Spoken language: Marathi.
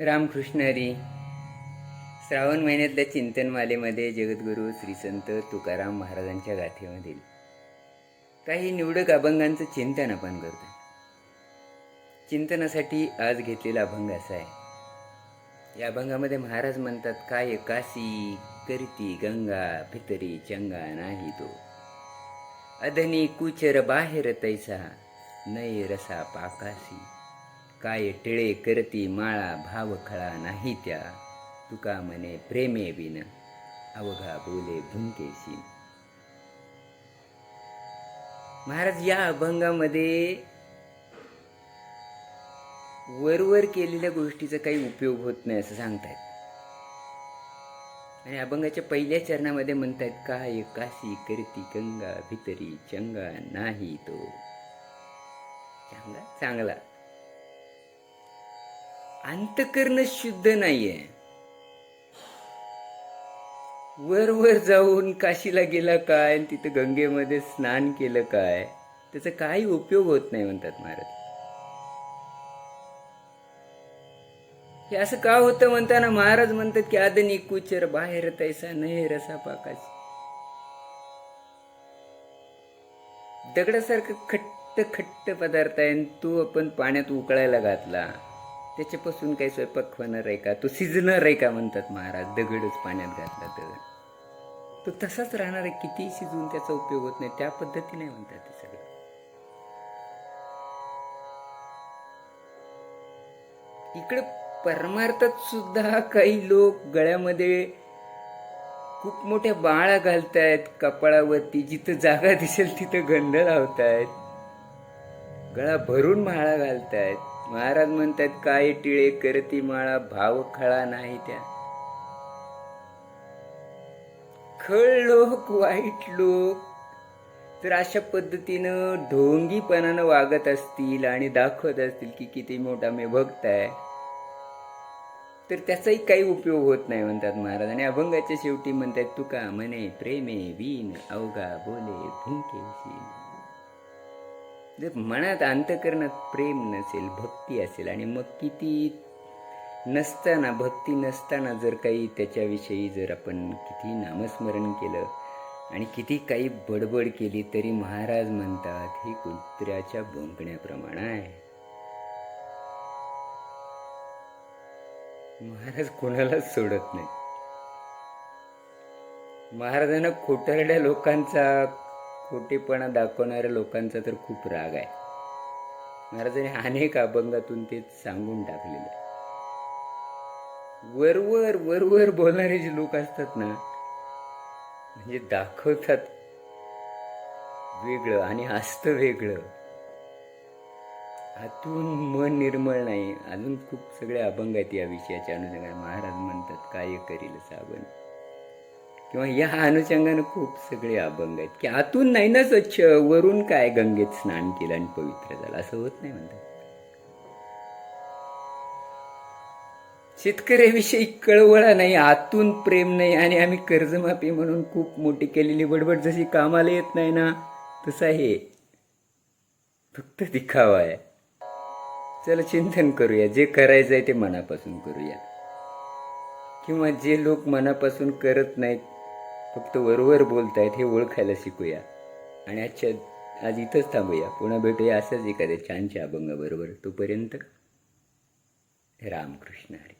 रामकृष्ण हरी श्रावण महिन्यातल्या चिंतनमालेमध्ये जगद्गुरू श्री संत तुकाराम महाराजांच्या गाथेमधील काही निवडक अभंगांचं चिंतन आपण करतो. चिंतनासाठी आज घेतलेला अभंग असा आहे. या अभंगामध्ये महाराज म्हणतात काय काशी करती गंगा भितरी चंगा नाही तो. अधनी कुचर बाहेर तैसा नय रसा पाकासी काय टिळे करती माळा भाव खळा नाही त्या. तुका म्हणे प्रेमे विन अवघा बोले भुंकेशी महाराज या अभंगामध्ये वरवर केलेल्या गोष्टीचा काही उपयोग होत नाही असं सांगतायत. आणि अभंगाच्या पहिल्या चरणामध्ये म्हणतायत काय काशी करती गंगा भितरी चंगा नाही तो. चांगला? चांगला. अंतकरण शुद्ध नाहीये. वर वर जाऊन काशीला गेला काय आणि तिथं गंगेमध्ये स्नान केलं काय त्याचा काही उपयोग होत नाही म्हणतात महाराज. हे असं का होतं म्हणताना महाराज म्हणतात की आदनी कुचर बाहेर तैसा नाही रसा पाकाशी. दगडासारखं खट्ट खट्ट पदार्थ आहे आणि तो आपण पाण्यात उकळायला घातला. त्याच्यापासून काही स्वयंपाक होणार आहे का? तो शिजणार आहे का म्हणतात महाराज? दगडच पाण्यात घातला तर. तो तसाच राहणार आहे. कितीही शिजवून त्याचा उपयोग होत नाही. त्या पद्धतीने म्हणतात ते सगळं. इकडे परमार्थात सुद्धा काही लोक गळ्यामध्ये खूप मोठ्या बाळा घालतायत. कपाळावरती जिथं जागा दिसेल तिथं गंध लावतायत. गळा भरून माळा घालतायत. महाराज म्हणतात काय टिळे करती माळा भाव खळा नाही त्या. खळ लोक वाईट लोक तर अशा पद्धतीनं ढोंगीपणानं वागत असतील आणि दाखवत असतील की किती मोठा मी भक्त आहे. तर त्याचाही काही उपयोग होत नाही म्हणतात महाराज. आणि अभंगाच्या शेवटी म्हणतात तुका म्हणे प्रेमे वीन अवघा बोले भुंकेशी जर मनात अंतकरणात प्रेम नसेल भक्ती असेल आणि मग किती नसताना भक्ती नसताना जर काही त्याच्याविषयी जर आपण किती नामस्मरण केलं आणि किती काही बडबड केली तरी महाराज म्हणतात ही कुत्र्याच्या भोंकण्याप्रमाणे आहे. महाराज कोणालाच सोडत नाही महाराजांना खोटरड्या लोकांचा खोटेपणा दाखवणाऱ्या लोकांचा तर खूप राग आहे. महाराजांनी अनेक अभंगातून ते सांगून टाकलेलं. आहे वरवर वरवर बोलणारे जे लोक असतात ना म्हणजे दाखवतात वेगळं आणि असतं वेगळं. आतून मन निर्मळ नाही. अजून खूप सगळे अभंग आहेत या विषयाच्या अनुषंगाने. महाराज म्हणतात काय करील साबण किंवा या अनुषंगानं खूप सगळे अभंग आहेत. की आतून नाही ना स्वच्छ वरून काय गंगेत स्नान केलं आणि पवित्र झालं? असं होत नाही म्हणतात. शेतकऱ्याविषयी कळवळा नाही आतून प्रेम नाही आणि आम्ही कर्जमाफी म्हणून खूप मोठी केलेली बडबड जशी कामाला येत नाही ना तसं हे फक्त दिखावा आहे. चला चिंतन करूया जे करायचं आहे ते मनापासून करूया. किंवा जे लोक मनापासून करत नाहीत फक्त वरवर बोलतायत हे ओळखायला शिकूया. आणि आजच्या आज इथंच थांबूया. पुन्हा भेटूया असंच एखाद्या छानच्या अभंगाबरोबर. तोपर्यंत रामकृष्ण हरी.